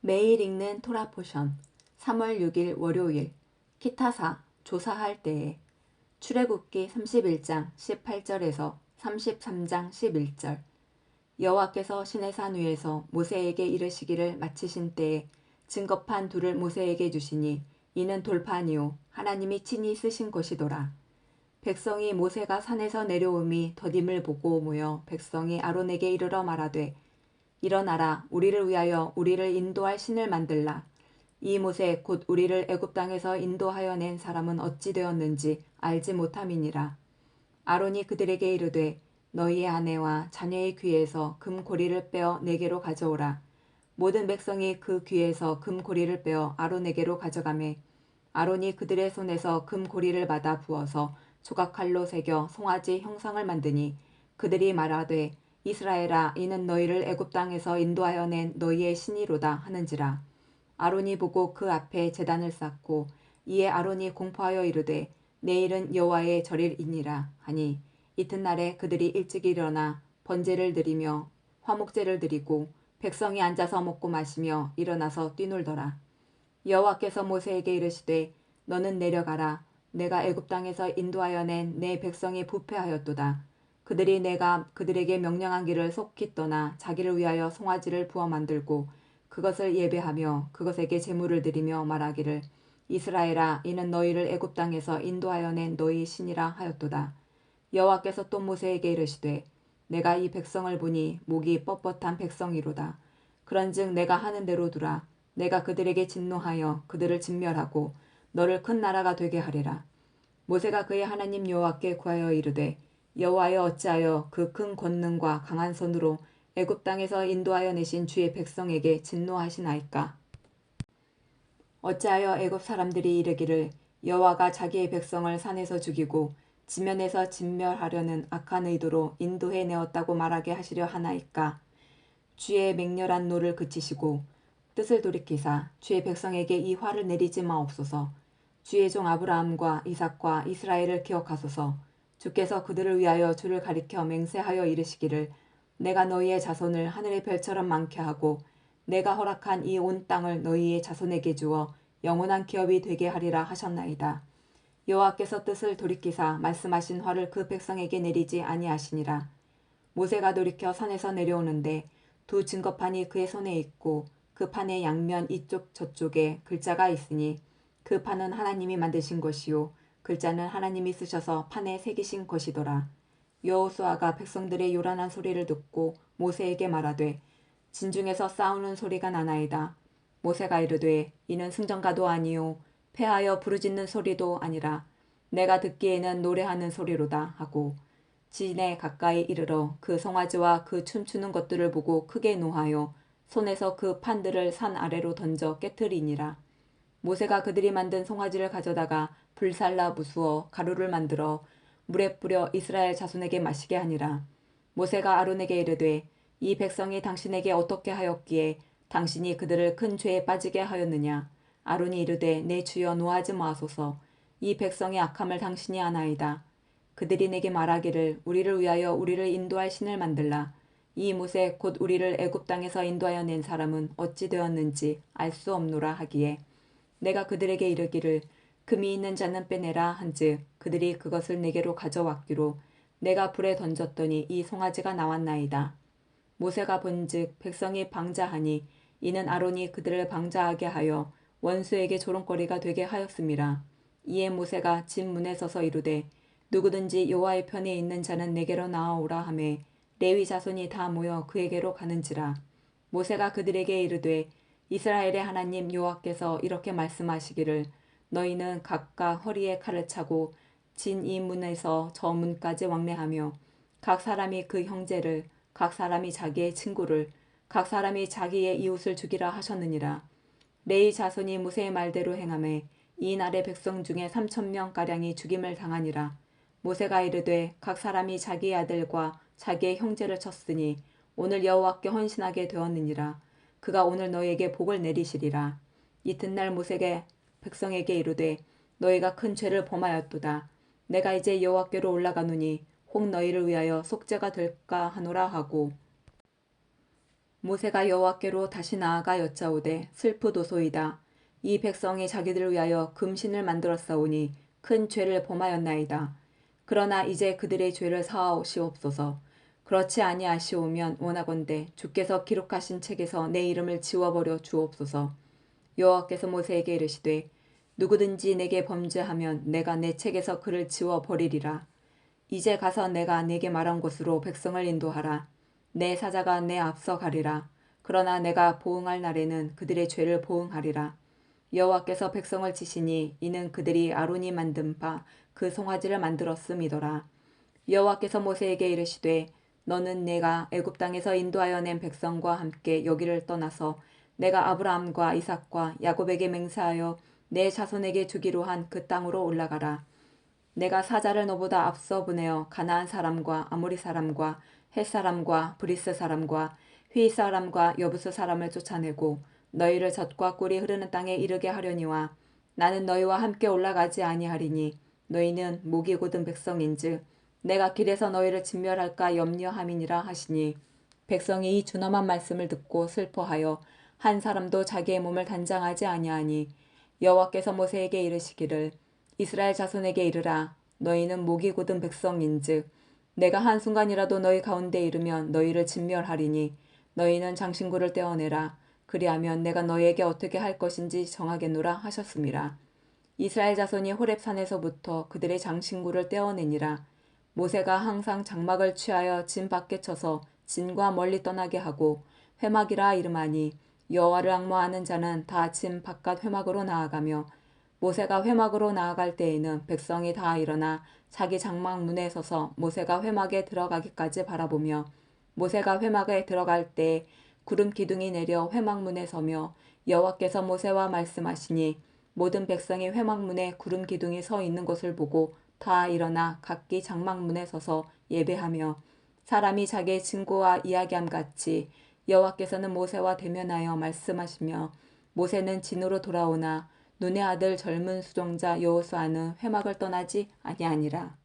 매일 읽는 토라 포션 3월 6일 월요일 키타사 조사할 때에 출애굽기 31장 18절에서 33장 11절 여호와께서 시내산 위에서 모세에게 이르시기를 마치신 때에 증거판 둘을 모세에게 주시니 이는 돌판이요 하나님이 친히 쓰신 것이더라. 백성이 모세가 산에서 내려옴이 더딤을 보고 모여 백성이 아론에게 이르러 말하되 일어나라 우리를 위하여 우리를 인도할 신을 만들라. 이 모세 곧 우리를 애굽 땅에서 인도하여 낸 사람은 어찌 되었는지 알지 못함이니라. 아론이 그들에게 이르되 너희의 아내와 자녀의 귀에서 금 고리를 빼어 내게로 가져오라. 모든 백성이 그 귀에서 금 고리를 빼어 아론에게로 가져가매 아론이 그들의 손에서 금 고리를 받아 부어서 조각칼로 새겨 송아지 형상을 만드니 그들이 말하되 이스라엘아 이는 너희를 애굽 땅에서 인도하여 낸 너희의 신이로다 하는지라. 아론이 보고 그 앞에 제단을 쌓고 이에 아론이 공포하여 이르되 내일은 여호와의 절일이니라 하니 이튿날에 그들이 일찍 일어나 번제를 드리며 화목제를 드리고 백성이 앉아서 먹고 마시며 일어나서 뛰놀더라. 여호와께서 모세에게 이르시되 너는 내려가라. 내가 애굽 땅에서 인도하여 낸 내 백성이 부패하였도다 그들이 내가 그들에게 명령한 길을 속히 떠나 자기를 위하여 송아지를 부어 만들고 그것을 예배하며 그것에게 제물을 드리며 말하기를 이스라엘아 이는 너희를 애굽 땅에서 인도하여 낸 너희 신이라 하였도다. 여호와께서 또 모세에게 이르시되 내가 이 백성을 보니 목이 뻣뻣한 백성이로다. 그런즉 내가 하는 대로 두라. 내가 그들에게 진노하여 그들을 진멸하고 너를 큰 나라가 되게 하리라. 모세가 그의 하나님 여호와께 구하여 이르되 여호와여 어찌하여 그 큰 권능과 강한 손으로 애굽 땅에서 인도하여 내신 주의 백성에게 진노하시나이까? 어찌하여 애굽 사람들이 이르기를 여호와가 자기의 백성을 산에서 죽이고 지면에서 진멸하려는 악한 의도로 인도해 내었다고 말하게 하시려 하나이까? 주의 맹렬한 노를 그치시고 뜻을 돌이키사 주의 백성에게 이 화를 내리지 마옵소서. 주의 종 아브라함과 이삭과 이스라엘을 기억하소서 주께서 그들을 위하여 주를 가리켜 맹세하여 이르시기를 내가 너희의 자손을 하늘의 별처럼 많게 하고 내가 허락한 이 온 땅을 너희의 자손에게 주어 영원한 기업이 되게 하리라 하셨나이다. 여호와께서 뜻을 돌이키사 말씀하신 화를 그 백성에게 내리지 아니하시니라. 모세가 돌이켜 산에서 내려오는데 두 증거판이 그의 손에 있고 그 판의 양면 이쪽 저쪽에 글자가 있으니 그 판은 하나님이 만드신 것이요 글자는 하나님이 쓰셔서 판에 새기신 것이더라. 여호수아가 백성들의 요란한 소리를 듣고 모세에게 말하되 진중에서 싸우는 소리가 나나이다. 모세가 이르되 이는 승전가도 아니요 패하여 부르짖는 소리도 아니라 내가 듣기에는 노래하는 소리로다 하고 진에 가까이 이르러 그 송아지와 그 춤추는 것들을 보고 크게 노하여 손에서 그 판들을 산 아래로 던져 깨뜨리니라. 모세가 그들이 만든 송아지를 가져다가 불살라 부수어 가루를 만들어 물에 뿌려 이스라엘 자손에게 마시게 하니라. 모세가 아론에게 이르되 이 백성이 당신에게 어떻게 하였기에 당신이 그들을 큰 죄에 빠지게 하였느냐. 아론이 이르되 내 주여 노하지 마소서. 이 백성의 악함을 당신이 아나이다. 그들이 내게 말하기를 우리를 위하여 우리를 인도할 신을 만들라. 이 모세 곧 우리를 애굽 땅에서 인도하여 낸 사람은 어찌 되었는지 알 수 없노라 하기에 내가 그들에게 이르기를 금이 있는 자는 빼내라 한즉 그들이 그것을 내게로 가져왔기로 내가 불에 던졌더니 이 송아지가 나왔나이다. 모세가 본즉 백성이 방자하니 이는 아론이 그들을 방자하게 하여 원수에게 조롱거리가 되게 하였습니다. 이에 모세가 집 문에 서서 이르되 누구든지 여호와의 편에 있는 자는 내게로 나아오라 하매 레위 자손이 다 모여 그에게로 가는지라 모세가 그들에게 이르되 이스라엘의 하나님 여호와께서 이렇게 말씀하시기를 너희는 각각 허리에 칼을 차고 진 이 문에서 저 문까지 왕래하며 각 사람이 그 형제를 각 사람이 자기의 친구를 각 사람이 자기의 이웃을 죽이라 하셨느니라. 레이 자손이 무세의 말대로 행함에 이 날의 백성 중에 삼천 명 가량이 죽임을 당하니라. 모세가 이르되 각 사람이 자기의 아들과 자기의 형제를 쳤으니 오늘 여호와께 헌신하게 되었느니라. 그가 오늘 너희에게 복을 내리시리라. 이튿날 모세게 백성에게 이르되 너희가 큰 죄를 범하였도다. 내가 이제 여호와께로 올라가노니 혹 너희를 위하여 속죄가 될까 하노라 하고 모세가 여호와께로 다시 나아가 여짜오되 슬프도소이다. 이 백성이 자기들을 위하여 금신을 만들었사오니 큰 죄를 범하였나이다. 그러나 이제 그들의 죄를 사하시옵소서. 그렇지 아니하시오면 원하건대 주께서 기록하신 책에서 내 이름을 지워버려 주옵소서. 여호와께서 모세에게 이르시되 누구든지 내게 범죄하면 내가 내 책에서 그를 지워 버리리라. 이제 가서 내가 내게 말한 곳으로 백성을 인도하라. 내 사자가 내 앞서 가리라. 그러나 내가 보응할 날에는 그들의 죄를 보응하리라. 여호와께서 백성을 치시니 이는 그들이 아론이 만든 바 그 송아지를 만들었음이더라. 여호와께서 모세에게 이르시되 너는 내가 애굽 땅에서 인도하여 낸 백성과 함께 여기를 떠나서 내가 아브라함과 이삭과 야곱에게 맹세하여 내 자손에게 주기로 한 그 땅으로 올라가라. 내가 사자를 너보다 앞서 보내어 가나안 사람과 아모리 사람과 헷 사람과 브리스 사람과 휘 사람과 여부스 사람을 쫓아내고 너희를 젖과 꿀이 흐르는 땅에 이르게 하려니와 나는 너희와 함께 올라가지 아니하리니 너희는 목이 곧은 백성인즉 내가 길에서 너희를 진멸할까 염려함이니라 하시니 백성이 이 준엄한 말씀을 듣고 슬퍼하여 한 사람도 자기의 몸을 단장하지 아니하니 여호와께서 모세에게 이르시기를 이스라엘 자손에게 이르라 너희는 목이 곧은 백성인즉 내가 한순간이라도 너희 가운데 이르면 너희를 진멸하리니 너희는 장신구를 떼어내라 그리하면 내가 너희에게 어떻게 할 것인지 정하겠노라 하셨습니다. 이스라엘 자손이 호렙산에서부터 그들의 장신구를 떼어내니라 모세가 항상 장막을 취하여 진 밖에 쳐서 진과 멀리 떠나게 하고 회막이라 이름하니 여호와를 악모하는 자는 다 진 바깥 회막으로 나아가며 모세가 회막으로 나아갈 때에는 백성이 다 일어나 자기 장막 문에 서서 모세가 회막에 들어가기까지 바라보며 모세가 회막에 들어갈 때 구름 기둥이 내려 회막 문에 서며 여호와께서 모세와 말씀하시니 모든 백성이 회막 문에 구름 기둥이 서 있는 것을 보고 다 일어나 각기 장막 문에 서서 예배하며 사람이 자기의 친구와 이야기함 같이 여호와께서는 모세와 대면하여 말씀하시며 모세는 진으로 돌아오나 눈의 아들 젊은 수종자 여호수아는 회막을 떠나지 아니하니라.